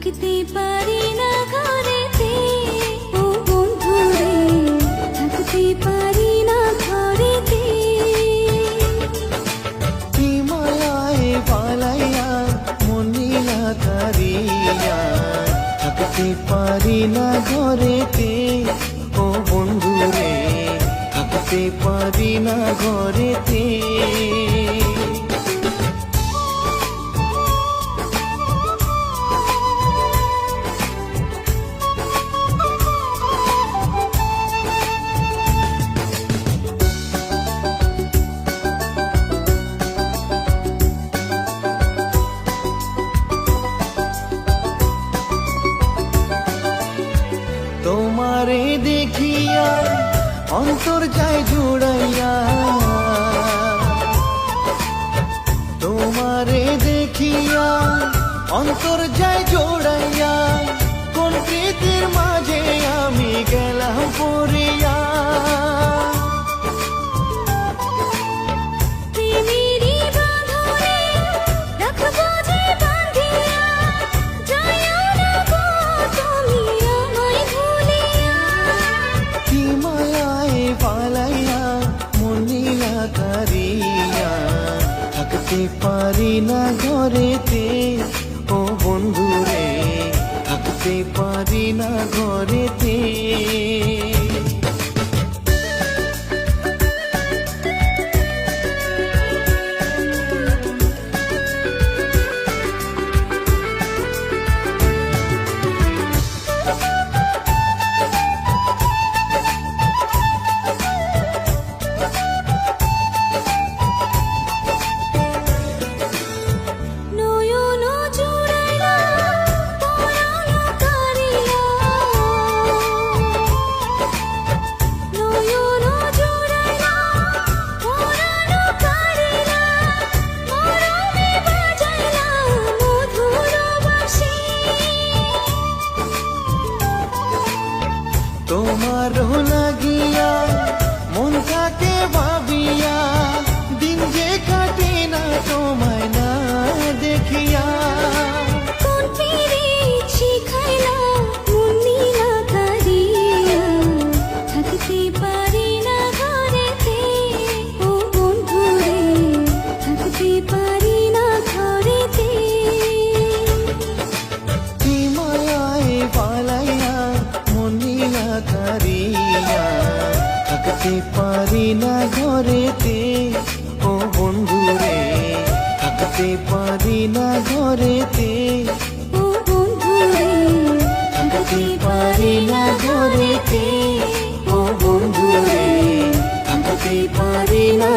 থাকতে পারি না ঘরেতে। ও বন্ধু রে, থাকতে পারি না ঘরেতে। হিমালয়ে পালাইয়া মনিলা তারিয়া থাকতে পারি না ঘরেতে। ও বন্ধু রে, থাকতে পারি না ঘরেতে। অন্তর যায় জুড়াইয়া। তোমারে দেখিয়া অন্তর যায় জোড়াইয়া কোন প্রীতির মাঝে থাকতে পারি না ঘরেতে। তোমার লাগিয়া মন থাকে ভাবিয়া থাকতে পারি না ঘরেতে। ও বন্ধু রে, থাকতে পারি না ঘরেতে। ও বন্ধু রে, থাকতে পারি না ঘরেতে। ও বন্ধু রে, থাকতে পারি না